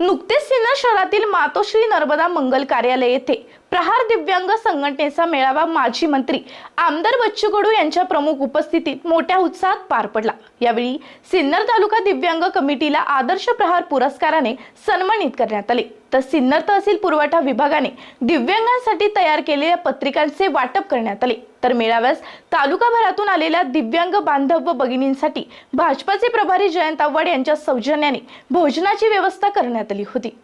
नुकतेच सिन्नर शहरातील मातोश्री नर्मदा मंगल कार्यालय येथे प्रहार दिव्यांग संघटनेचा मेळावा माजी मंत्री आमदार बच्चू कडू यांच्या प्रमुख उपस्थितीत मोठ्या उत्साहात पार पडला. यावेळी सिन्नर तालुका दिव्यांग कमिटीला आदर्श प्रहार पुरस्काराने सन्मानित करण्यात आले. तर सिन्नर तहसील पुरवठा विभागाने दिव्यांगांसाठी तयार केलेल्या पत्रिकांचे वाटप करण्यात आले. तर मेळाव्यास तालुकाभरातून आलेल्या दिव्यांग बांधव व भगिनींसाठी भाजपाचे प्रभारी जयंत आव्हाड यांच्या सौजन्याने भोजनाची व्यवस्था करण्यात आली होती.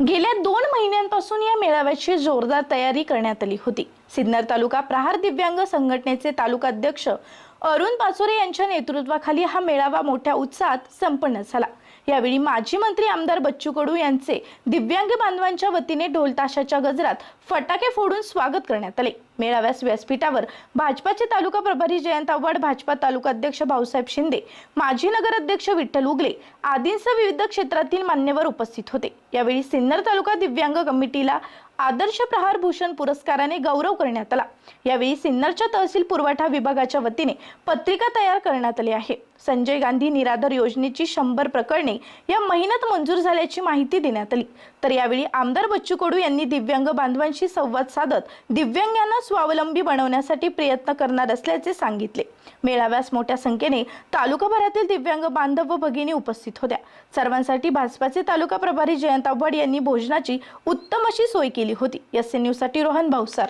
गेल्या दोन महिन्यांपासून या मेळाव्याची जोरदार तयारी करण्यात आली होती. सिन्नर तालुका प्रहार दिव्यांग संघटनेचे तालुकाध्यक्ष अरुण पाचोरे यांच्या नेतृत्वाखाली हा मेळावा मोठ्या उत्साहात संपन्न झाला. यावेळी माजी मंत्री आमदार बच्चू कडू यांचे दिव्यांग बांधवांच्या वतीने ढोलताशाच्या गजरात फटाके फोडून स्वागत करण्यात आले. मेळाव्यास व्यासपीठावर भाजपाचे तालुका प्रभारी जयंत आव्हाड भाजपा तालुका अध्यक्ष भाऊसाहेब शिंदे माजी नगराध्यक्ष विठ्ठल उगले आदींसह विविध क्षेत्रातील मान्यवर उपस्थित होते. यावेळी सिन्नर तालुका दिव्यांग कमिटीला आदर्श प्रहार भूषण पुरस्काराने गौरव करण्यात आला. यावेळी सिन्नरच्या तहसील पुरवठा विभागाच्या वतीने पत्रिका तयार करण्यात आली आहे. संजय गांधी निराधार योजनेची शंभर प्रकरणे या महिन्यात मंजूर झाल्याची माहिती देण्यात आली. तर यावेळी आमदार बच्चू कडू यांनी दिव्यांग बांधवांशी संवाद साधत दिव्यांगांना स्वावलंबी बनवण्यासाठी प्रयत्न करणार असल्याचे सांगितले. मेळाव्यास मोठ्या संख्येने तालुकाभरातील दिव्यांग बांधव व भगिनी उपस्थित होत्या. सर्वांसाठी भाजपाचे तालुका प्रभारी जयंत आव्हाड यांनी भोजनाची उत्तम अशी सोय केली होती. एस न्यूजसाठी रोहन भाऊसार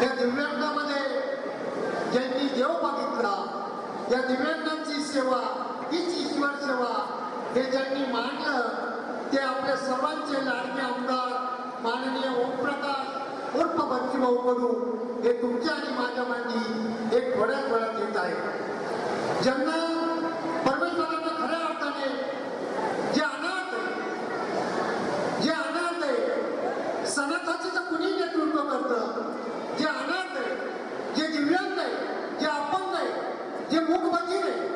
त्या दिव्यांगामध्ये ज्यांनी देव मागितला या दिव्यांगांची सेवा हीच ईश्वर सेवा हे ज्यांनी मांडलं ते आपल्या सर्वांचे लाडके आमदार माननीय ओमप्रकाश उर्फ बच्चूभाऊ कडू हे तुमच्या आणि माझ्या मांडी एक थोड्याच वेळात येत आहे ज्यांना परमेश्वरानं खऱ्या अर्थाने जे अनाथ आहे जे अनाथ आहे सनाथाचे तर कुणी नेतृत्व करतं जे अनाथ आहे जे दिव्यांग आहे जे अपंग आहे जे मूकबधीर आहे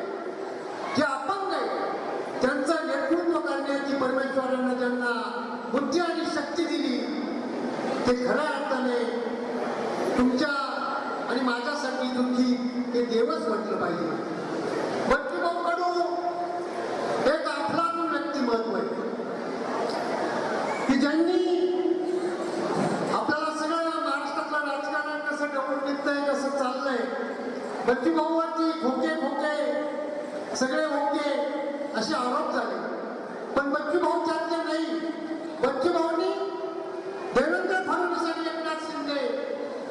जे अपंग आहे त्यांचं नेतृत्व करण्याची परमेश्वरानं ज्यांना बुद्धी आणि शक्ती दिली ते खऱ्या अर्थाने तुमच्या आणि माझ्यासाठी दुःखी हे देवच म्हटलं पाहिजे. बच्चूभाऊ कडू एक अफलातून व्यक्तिमत्व आहे. की ज्यांनी आपल्याला सगळं महाराष्ट्रातलं राजकारण कसं डबून निघतंय कसं चाललंय बच्चू भाऊवरती खोके खोके सगळे ओके असे आरोप झाले. पण बच्चू भाऊ त्यातले नाही. बच्चू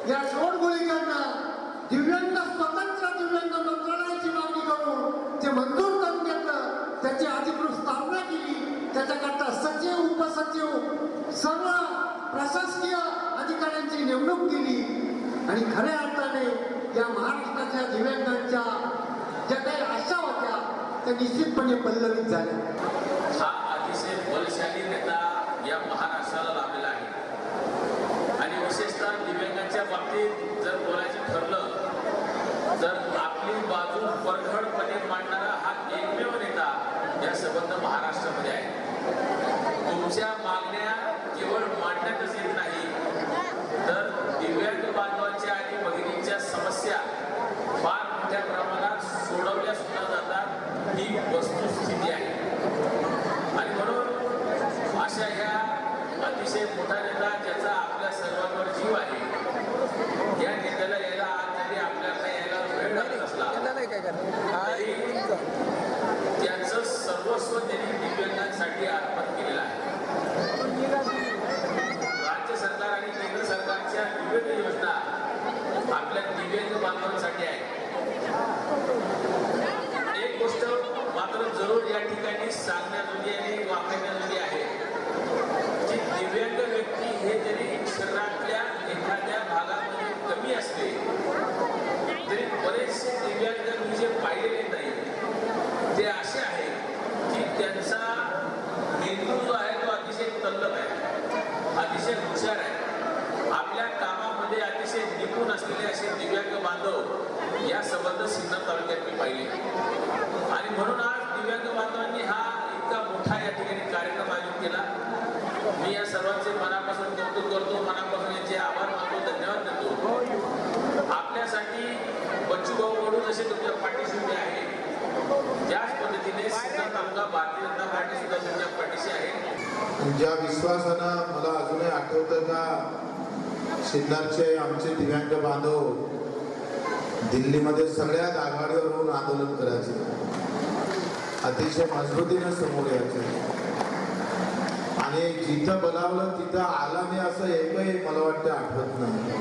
या जोडगोळीकडनं दिव्यांग स्वतंत्र दिव्यांग मंत्रालयाची मागणी करून ते मंजूर करून घेतलं. त्याची अधिकृत स्थापना केली. त्याच्याकरता सचिव उपसचिव सर्व प्रशासकीय अधिकाऱ्यांची नेमणूक केली. आणि खऱ्या अर्थाने या महाराष्ट्राच्या दिव्यांगांच्या ज्या काही आशा होत्या त्या निश्चितपणे पल्लवित झाल्या. हा अतिशय बलशाली नेता या महाराष्ट्राला लाभलेला आहे आणि विशेषतः बाबतीत जर बोलायचं ठरलं तर आपली बाजू परखडपणे मांडणारा हा एकमेव नेता या संबंध महाराष्ट्रामध्ये आहे. तुमच्या मागण्या केवळ मांडण्यातच येत नाही. तर दिव्यांग बांधवांच्या आणि भगिनींच्या समस्या फार मोठ्या प्रमाणात सोडवल्या सुद्धा जातात. ही वस्तुस्थिती आहे. आणि म्हणून अशा ह्या अतिशय मोठा नेता ज्याचा आपल्या सर्वांवर जीव आहे या नेत्याला यायला आज जरी आपल्याला यायला वेळ लागत असला तरी त्याचं सर्वस्व त्यांनी दिव्यांगांसाठी अर्पण केलेलं आहे. राज्य सरकार आणि केंद्र सरकारच्या विविध योजना आपल्या दिव्यांग बांधवांसाठी आहेत एक गोष्ट मात्र जरूर या ठिकाणी सांगण्याजोगी आणि वाखाणण्याजोगी आहे की दिव्यांग व्यक्ती हे जरी शरीरातल्या एखाद्या भागामध्ये कमी असले तरी बरेचसे दिव्यांग मी जे पाहिलेले नाही ते असे आहेत की त्यांचा मेंदू जो आहे तो अतिशय तल्लक आहे अतिशय हुशार आहे आपल्या कामामध्ये अतिशय निपुण असलेले असे दिव्यांग बांधव या संबंध सिन्नर तालुक्यात मी पाहिले. आणि म्हणून आज दिव्यांग बांधवांनी हा इतका मोठा या ठिकाणी कार्यक्रम आयोजित केला. मी या सर्वांचे मनापासून कौतुक करतो मनापासून यांचे आभार मानतो धन्यवाद देतो. आपल्यासाठी बच्चू भाऊ कडू जसे तुमच्या पाठीशी उभे आहे त्याच पद्धतीने सिन्नर तालुका भारतीय जनता पार्टी सुद्धा तुमच्या पाठीशी ज्या विश्वासानं मला अजूनही आठवतं का सिन्नरचे आमचे दिव्यांग बांधव दिल्लीमध्ये सगळ्यात आघाडीवर होऊन आंदोलन करायचे. अतिशय मजबूतीनं समोर यायचे. आणि जिथं बोलावलं तिथं आला मी असं एकही मला वाटतं आठवत नाही.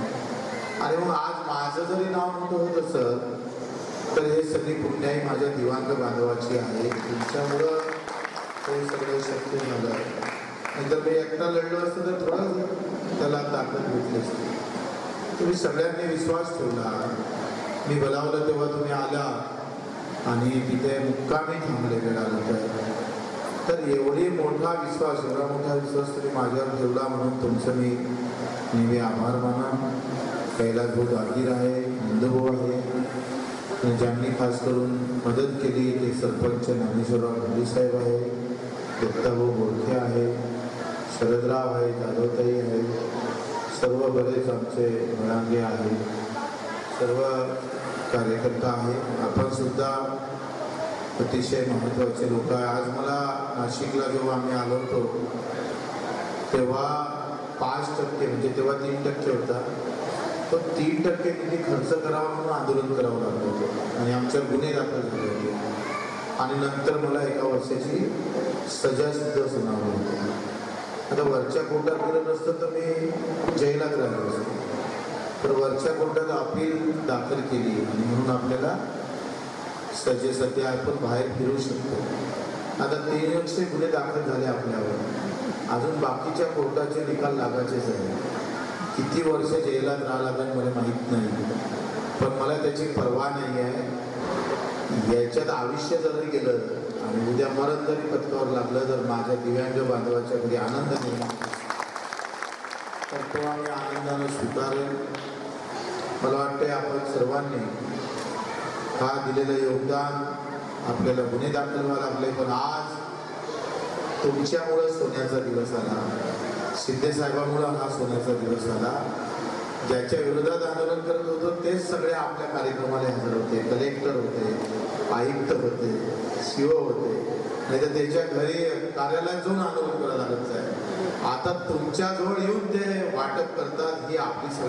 आणि मग आज माझं जरी नाव मोठं होत असं तर हे सगळी पुण्याही माझ्या दिवांग बांधवाची आहे. तुमच्यामुळं हे सगळं शक्य झालं. नाहीतर मी एकटा लढलो असतं तर थोडं त्याला ताकद भेटली असती. तुम्ही सगळ्यांनी विश्वास ठेवला. मी बोलावलं तेव्हा तुम्ही आला आणि तिथे मुक्कामी थांबले गेल्यानंतर तर एवढी मोठा विश्वास एवढा मोठा विश्वास तुम्ही माझ्यावर ठेवला म्हणून तुमचं मी नेहमी आभार माना कैलास भाऊ जागीर आहे नंदभाऊ आहे ज्यांनी खास करून मदत केली ते सरपंच ज्ञानेश्वरराव घोडी साहेब आहे दत्ताभाऊ बोरखे आहे शरदराव आहे जाधवताई आहे सर्व बरेच आमचे मळांगे आहे सर्व कार्यकर्ता आहे आपण सुद्धा अतिशय महत्त्वाचे लोक आहे. आज मला नाशिकला जेव्हा आम्ही आलो होतो तेव्हा पाच टक्के म्हणजे तेव्हा तीन टक्के होता. तो तीन टक्के किती खर्च करावा म्हणून आंदोलन करावं लागलं होतं. आणि आमच्या गुन्हे दाखल झाले होते. आणि नंतर मला एका वर्षाची सजा सुद्धा सुनावली होती. आता वरच्या कोर्टात गेलं नसतं तर मी जैलात राहिलो असतो. तर वरच्या कोर्टात अपील दाखल केली आणि म्हणून आपल्याला सजेसाठी आपण बाहेर फिरू शकतो. आता तीन वर्षे गुन्हे दाखल झाले आपल्यावर. अजून बाकीच्या कोर्टाचे निकाल लागायचेच आहे किती वर्ष जेलात राहावं लागेल मला माहीत नाही. पण मला त्याची पर्वा नाही आहे. याच्यात आयुष्य जरी गेलं आणि उद्या मरण जरी पथकावर लागलं तर माझ्या दिव्यांग बांधवाच्या घरी आनंद नाही तर तो आम्ही आनंदानं स्वीकारेल. मला वाटते आपण सर्वांनी हा दिलेलं योगदान आपल्याला गुन्हे दाखल व्हायला लागले पण आज तुमच्यामुळं सोन्याचा दिवस आला. शिंदे हा सोन्याचा दिवस आला. ज्याच्या विरोधात आंदोलन तेच सगळे आपल्या कार्यक्रमाला हजर होते कलेक्टर होते आयुक्त होते सीओ होते. नाही तर त्याच्या घरी कार्यालयात जाऊन आंदोलन करायला लागत आहे आता तुमच्या जवळ येऊन ते वाटप करतात ही आपली सगळी